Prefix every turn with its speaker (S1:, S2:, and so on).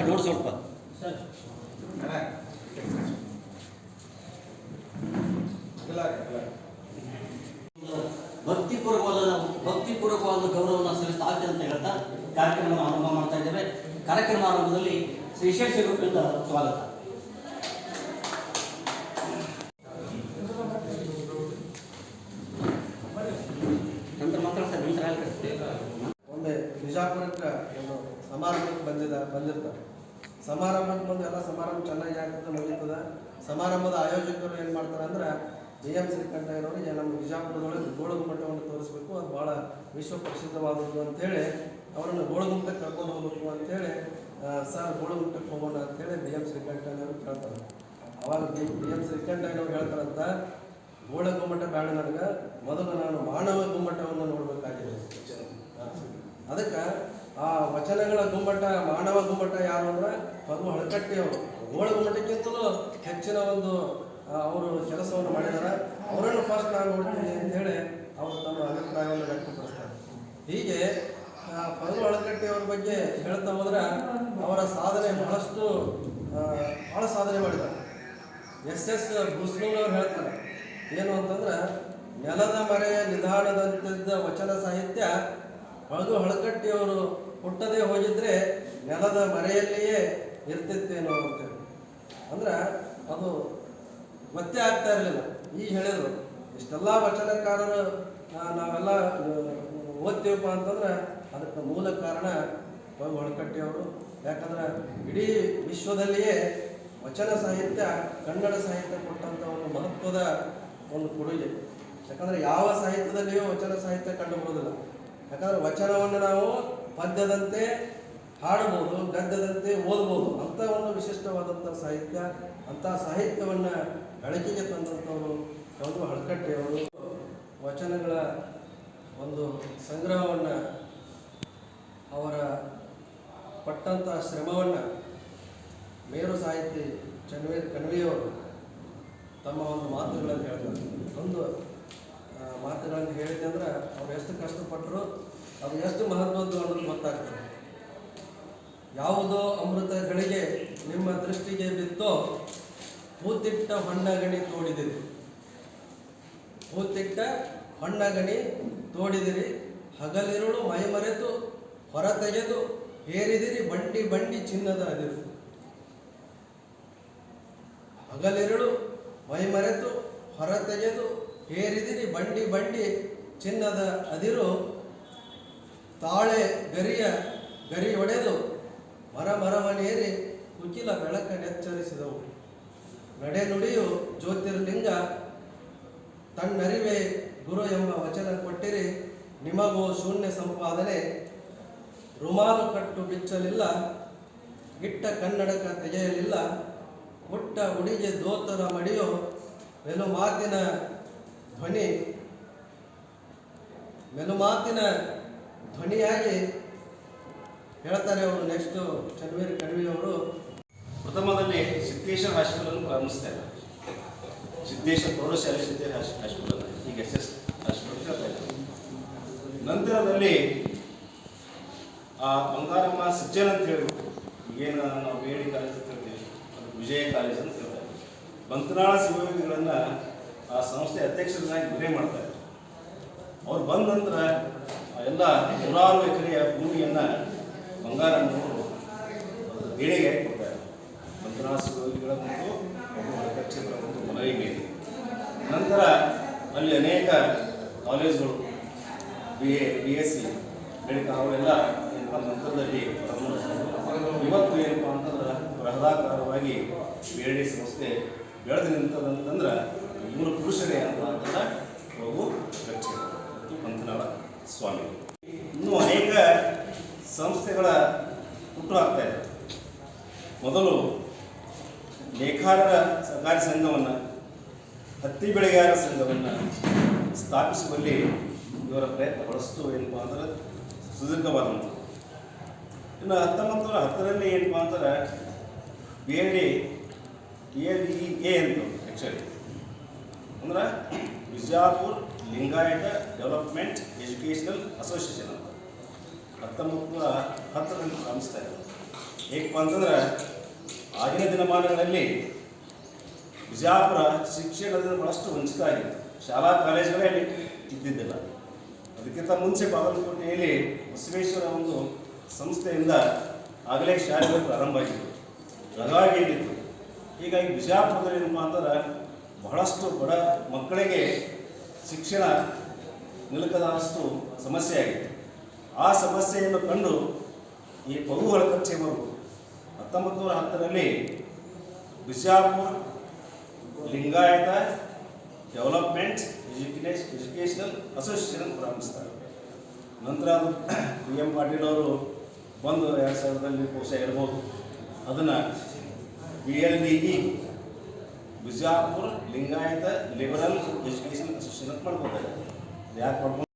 S1: ಕಡೆ ನೋಡಿ ಸ್ವಲ್ಪ. ಭಕ್ತಿಪೂರ್ವಕವಾದ ಭಕ್ತಿಪೂರ್ವಕವಾದ ಗೌರವವನ್ನು ಸಲ್ಲಿಸ್ತಾ ಆಗ್ತದೆ ಅಂತ ಹೇಳ್ತಾ ಕಾರ್ಯಕ್ರಮ ಆರಂಭ ಮಾಡ್ತಾ ಇದ್ದೇವೆ. ಕಾರ್ಯಕ್ರಮ ಆರಂಭದಲ್ಲಿ ಶ್ರೀ ವಿಶೇಷ ರೂಪದಿಂದ ಸ್ವಾಗತ.
S2: ಒಂದೇ ಬಿಜಾಪುರಕ್ಕೆ ಒಂದು ಸಮಾರಂಭಕ್ಕೆ ಬಂದಿದ್ದ ಬಂದಿರ್ತಾರೆ. ಸಮಾರಂಭಕ್ಕೆ ಬಂದು ಎಲ್ಲ ಸಮಾರಂಭ ಚೆನ್ನಾಗಿ ಆಗ್ತದೆ ಮುಗೀತದ ಸಮಾರಂಭದ ಆಯೋಜಕರು ಏನು ಮಾಡ್ತಾರೆ ಅಂದ್ರೆ ಜಿ ಎಂ ಶ್ರೀಕಂಠಯ್ಯನವರಿಗೆ ನಮ್ಮ ಬಿಜಾಪುರದೊಳಗೆ ಗೋಳಗುಮ್ಮಟವನ್ನು ತೋರಿಸ್ಬೇಕು. ಅದು ಭಾಳ ವಿಶ್ವ ಪ್ರಸಿದ್ಧವಾದದ್ದು ಅಂತೇಳಿ ಅವರನ್ನು ಗೋಳಗುಮ್ಮಟಕ್ಕೆ ಕರ್ಕೊಂಡು ಹೋಗ್ಬೇಕು ಅಂತೇಳಿ ಸರ್ ಗೋಳಗುಮ್ಮಟಕ್ಕೆ ಹೋಗೋಣ ಅಂತೇಳಿ ಬಿ ಎಂ ಶ್ರೀಕಂಠಯ್ಯನವರು ಕೇಳ್ತಾರೆ. ಅವಾಗ ಬಿ ಬಿ ಎಂ ಶ್ರೀಕಂಠಯ್ಯನವ್ರು ಹೇಳ್ತಾರಂತ ಗೋಳ ಗುಮ್ಮಟ ಬೇಡ ನನಗೆ. ಮೊದಲು ನಾನು ಮಾನವ ಗುಮ್ಮಟವನ್ನು ನೋಡಬೇಕಾಗಿದೆ. ಅದಕ್ಕೆ ಆ ವಚನಗಳ ಗುಮ್ಮಟ, ಮಾನವ ಗುಮ್ಮಟ ಯಾರು ಅಂದ್ರೆ ಪದ್ಮ ಹಳಕಟ್ಟಿಯವರು ಗೋಳ ಗುಮ್ಮಟಕ್ಕಿಂತಲೂ ಹೆಚ್ಚಿನ ಒಂದು ಅವರು ಕೆಲಸವನ್ನು ಮಾಡಿದ್ದಾರೆ. ಅವರನ್ನು ಫಸ್ಟ್ ನಾನು ನೋಡ್ತೀನಿ ಅಂತ ಹೇಳಿ ಅವರು ತಮ್ಮ ಅಭಿಪ್ರಾಯವನ್ನು ವ್ಯಕ್ತಪಡಿಸ್ತಾರೆ. ಹೀಗೆ ಪದ್ಮ ಹಳಕಟ್ಟಿ ಅವ್ರ ಬಗ್ಗೆ ಹೇಳ್ತಾ ಹೋದ್ರೆ ಅವರ ಸಾಧನೆ ಬಹಳಷ್ಟು ಬಹಳ ಸಾಧನೆ ಮಾಡಿದ್ದಾರೆ. ಎಸ್ ಎಸ್ ಭೂಸ್ಲೂರ್ ಹೇಳ್ತಾರೆ, ಏನು ಅಂತಂದ್ರೆ, ನೆಲದ ಮರೆಯ ನಿಧಾನದಂತಿದ್ದ ವಚನ ಸಾಹಿತ್ಯ ಹಳದು ಹಳಕಟ್ಟಿಯವರು ಹುಟ್ಟದೇ ಹೋಗಿದ್ರೆ ನೆಲದ ಮರೆಯಲ್ಲಿಯೇ ಇರ್ತಿತ್ತು ಅಂತೇಳಿ ಅಂದ್ರೆ ಅದು ಗೊತ್ತೇ ಆಗ್ತಾ ಇರಲಿಲ್ಲ. ಈಗ ಹೇಳಿದ್ರು, ಇಷ್ಟೆಲ್ಲ ವಚನಕಾರರು ನಾವೆಲ್ಲ ಓದ್ತೀವಪ್ಪ ಅಂತಂದ್ರೆ ಅದಕ್ಕೆ ಮೂಲ ಕಾರಣ ಹೊಳಗು ಅವರು ಯಾಕಂದ್ರೆ ಇಡೀ ವಿಶ್ವದಲ್ಲಿಯೇ ವಚನ ಸಾಹಿತ್ಯ, ಕನ್ನಡ ಸಾಹಿತ್ಯ ಕೊಟ್ಟಂಥ ಒಂದು ಮಹತ್ವದ ಒಂದು ಕೊಡುಗೆ. ಯಾಕಂದ್ರೆ ಯಾವ ಸಾಹಿತ್ಯದಲ್ಲಿಯೂ ವಚನ ಸಾಹಿತ್ಯ ಕಂಡು ಬರುವುದಿಲ್ಲ ಯಾಕಂದ್ರೆ ವಚನವನ್ನು ನಾವು ಪದ್ಯದಂತೆ ಹಾಡಬಹುದು, ಗದ್ಯದಂತೆ ಓದ್ಬೋದು ಅಂತ ಒಂದು ವಿಶಿಷ್ಟವಾದಂಥ ಸಾಹಿತ್ಯ ಅಂಥ ಸಾಹಿತ್ಯವನ್ನು ಬೆಳಕಿಗೆ ತಂದಂಥವರು ಒಂದು ಹಳಕಟ್ಟೆಯವರು ವಚನಗಳ ಒಂದು ಸಂಗ್ರಹವನ್ನು ಅವರ ಪಟ್ಟಂಥ ಶ್ರಮವನ್ನು ಮೇರು ಸಾಹಿತಿ ಚನ್ವೀರ್ ಕಣ್ವಿಯವರು ತಮ್ಮ ಒಂದು ಮಾತುಗಳನ್ನು ಹೇಳ್ತಾರೆ. ಒಂದು ಮಾತುಗಳನ್ನು ಹೇಳಿದೆ ಅಂದ್ರೆ ಅವ್ರು ಎಷ್ಟು ಕಷ್ಟಪಟ್ಟರು ಅದು ಎಷ್ಟು ಮಹತ್ವದ್ದು ಅನ್ನೋದು ಗೊತ್ತಾಗ್ತದೆ. ಯಾವುದೋ ಅಮೃತಗಳಿಗೆ ನಿಮ್ಮ ದೃಷ್ಟಿಗೆ ಬಿತ್ತೋ ಹೂತಿಟ್ಟ ಹೊಣ್ಣಗಣಿ ತೋಡಿದಿರಿ. ಹೂತಿಟ್ಟ ಹೊಣ್ಣಗಣಿ ತೋಡಿದಿರಿ, ಹಗಲಿರುಳು ಮೈಮರೆತು, ಹೊರ ತೆಗೆದು ಹೇರಿದಿರಿ ಬಂಡಿ ಬಂಡಿ ಚಿನ್ನದ ಅದಿರು. ಹಗಲಿರುಳು ಮೈಮರೆತು, ಹೊರ ತೆಗೆದು ಹೇರಿದಿರಿ ಬಂಡಿ ಬಂಡಿ ಚಿನ್ನದ ಅದಿರು. ತಾಳೆ ಗರಿಯ, ಗರಿ ಒಡೆದು ಮರ ಮರವನೇರಿ ಕುಕಿಲ ಬೆಳಕ ನೆಚ್ಚರಿಸಿದವು. ನಡೆ ನುಡಿಯು ಜ್ಯೋತಿರ್ಲಿಂಗ, ತನ್ನರಿವೆ ಗುರು ಎಂಬ ವಚನ ಕೊಟ್ಟಿರಿ, ನಿಮಗೂ ಶೂನ್ಯ ಸಂಪಾದನೆ. ರುಮಾಲು ಕಟ್ಟು ಬಿಚ್ಚಲಿಲ್ಲ ಗಿಟ್ಟ ಕನ್ನಡಕ ತೆಗೆಯಲಿಲ್ಲ ಹುಟ್ಟ ಉಡಿಗೆ ದೋತರ ಮಡಿಯೋ ಮೆಲುಮಾತಿನ ಧ್ವನಿ. ಮೆಲು ಮಾತಿನ ಧ್ವನಿಯಾಗಿ ಹೇಳ್ತಾರೆ ಅವರು ನೆಕ್ಸ್ಟ್ ಚನ್ವೀರ್ ಕಣ್ವಿ ಅವರು.
S3: ಪ್ರಥಮದಲ್ಲಿ ಸಿದ್ದೇಶ್ವರ ಹಾಸ್ಪಿಟಲ್ ಪ್ರಾರಂಭಿಸ್ತಾ ಪ್ರಾರಂಭಿಸ್ತಾರೆ ಸಿದ್ದೇಶ್ವರ ಪ್ರೌಢಶಾಲೆ ಸಿದ್ದೇಶ್ವರ ಹಾಸ್ಪಿಟಲ್, ಈಗ ಎಸ್ ಎಸ್ ಹಾಸ್ಪಿಟಲ್ ಇದ್ದಾರೆ. ನಂತರದಲ್ಲಿ, ಆ, ಬಂಗಾರಮ್ಮ ಸಜ್ಜನ್ ಅಂತ ಹೇಳ್ಬಿಟ್ಟು ಏನ ನಾವು ಬೇಡಿ ಕಾಲೇಜ್ ಅಂತ ಹೇಳ್ತೀವಿ, ಅದು ವಿಜಯ ಕಾಲೇಜ್ ಅಂತ ಹೇಳ್ತಾರೆ ಬಂತನಾಳ ಶಿವಯೋಗಿಗಳನ್ನು ಆ ಸಂಸ್ಥೆ ಅಧ್ಯಕ್ಷರನ್ನಾಗಿ ಗುರಿ ಮಾಡ್ತಾರೆ ಅವ್ರು ಬಂದ ನಂತರ ಎಲ್ಲ ನೂರಾರು ಎಕರೆಯ ಭೂಮಿಯನ್ನು ಬಂಗಾರಮ್ಮನವರು ಬೇಳೆಗೆ ಕೊಡ್ತಾರೆ ಮತ್ತು ಒಬ್ಬ ಅಧ್ಯಕ್ಷರ ಒಂದು ಮನವಿ ಮೇಲೆ. ನಂತರ ಅಲ್ಲಿ ಅನೇಕ ಕಾಲೇಜುಗಳು, B A, B S C ಅವೆಲ್ಲ ಏನಪ್ಪ ನಂತರದಲ್ಲಿ ಇವತ್ತು ಏನಪ್ಪ ಅಂತಂದ್ರೆ ಬೃಹದಾಕಾರವಾಗಿ ಬಿ ಎ ಡಿ ಸಂಸ್ಥೆ ಬೆಳೆದು ನಿಂತದಂತಂದ್ರೆ ಮೂರು ಪುರುಷರೇ ಅಂತ ಅಂತಂದ್ರೆ ಪ್ರಭು ಪಂಥನಾಳ ಸ್ವಾಮಿ. ಇನ್ನು ಅನೇಕ ಸಂಸ್ಥೆಗಳ ಹುಟ್ಟು ಹಾಕ್ತಾ ಇದೆ. ಮೊದಲು ಲೇಖಾರರ ಸಹಕಾರಿ ಸಂಘವನ್ನು, ಹತ್ತಿ ಬೆಳೆಗಾರ ಸಂಘವನ್ನು ಸ್ಥಾಪಿಸುವಲ್ಲಿ ಇವರ ಪ್ರಯತ್ನ ಬಹಳಷ್ಟು ಏನಪ್ಪ ಅಂದ್ರೆ ಸುದೀರ್ಘವಾದಂಥ ಇನ್ನು ಹತ್ತೊಂಬತ್ತು ನೂರ ಹತ್ತರಲ್ಲಿ ಏನಪ್ಪ ಅಂದ್ರೆ B L D B L E A ಅಂತ ಆ್ಯಕ್ಚುಲಿ ಅಂದ್ರೆ Bijapur Lingayat development educational association ಅಂತ. ಹತ್ತೊಂಬತ್ತು ಹತ್ತರಲ್ಲಿ ಪ್ರಾರಂಭಿಸ್ತಾ ಇದ್ದಾರೆ ಏಕಪ್ಪ ಅಂತಂದ್ರೆ, ಆಗಿನ ದಿನಮಾನಗಳಲ್ಲಿ ಬಿಜಾಪುರ ಶಿಕ್ಷಣದಿಂದ ಬಹಳಷ್ಟು ವಂಚಿತ ಆಗಿತ್ತು. ಶಾಲಾ ಕಾಲೇಜುಗಳೇ ಅಲ್ಲಿ ಇದ್ದಿದ್ದಿಲ್ಲ. ಅದಕ್ಕಿಂತ ಮುಂಚೆ ಬಾಗಲಕೋಟೆಯಲ್ಲಿ ಬಸವೇಶ್ವರ ಒಂದು ಸಂಸ್ಥೆಯಿಂದ ಆಗಲೇ ಶಾಲೆಗಳು ಪ್ರಾರಂಭ ಆಗಿತ್ತು ಏನಿತ್ತು? ಹೀಗಾಗಿ ಬಿಜಾಪುರದಲ್ಲಿ ಏನಪ್ಪ ಅಂತಂದ್ರೆ ಬಹಳಷ್ಟು ಬಡ ಮಕ್ಕಳಿಗೆ ಶಿಕ್ಷಣ ನಿಲುಕದಷ್ಟು ಸಮಸ್ಯೆ ಆಗಿತ್ತು ಆ ಸಮಸ್ಯೆಯನ್ನು ಕಂಡು ಈ ಪಗುಗಳ ಕಚೇವರು ಹತ್ತೊಂಬತ್ತು ನೂರ ಹತ್ತರಲ್ಲಿ Bijapur Lingayat development education educational association ಪ್ರಾರಂಭಿಸ್ತಾರೆ. ನಂತರ ಅದು ಪಿ ಎಂ ಪಾಟೀಲ್ ಅವರು ಬಂದು ಎರಡು ಸಾವಿರದಲ್ಲಿ ಕೋಶ ಇರ್ಬೋದು. ಅದನ್ನು B L D E Bijapur Lingayat liberal education association ಅಂತ ಮಾಡ್ಕೊತಾರೆ ಯಾಕೆ ಮಾಡ್ಕೊಂಡು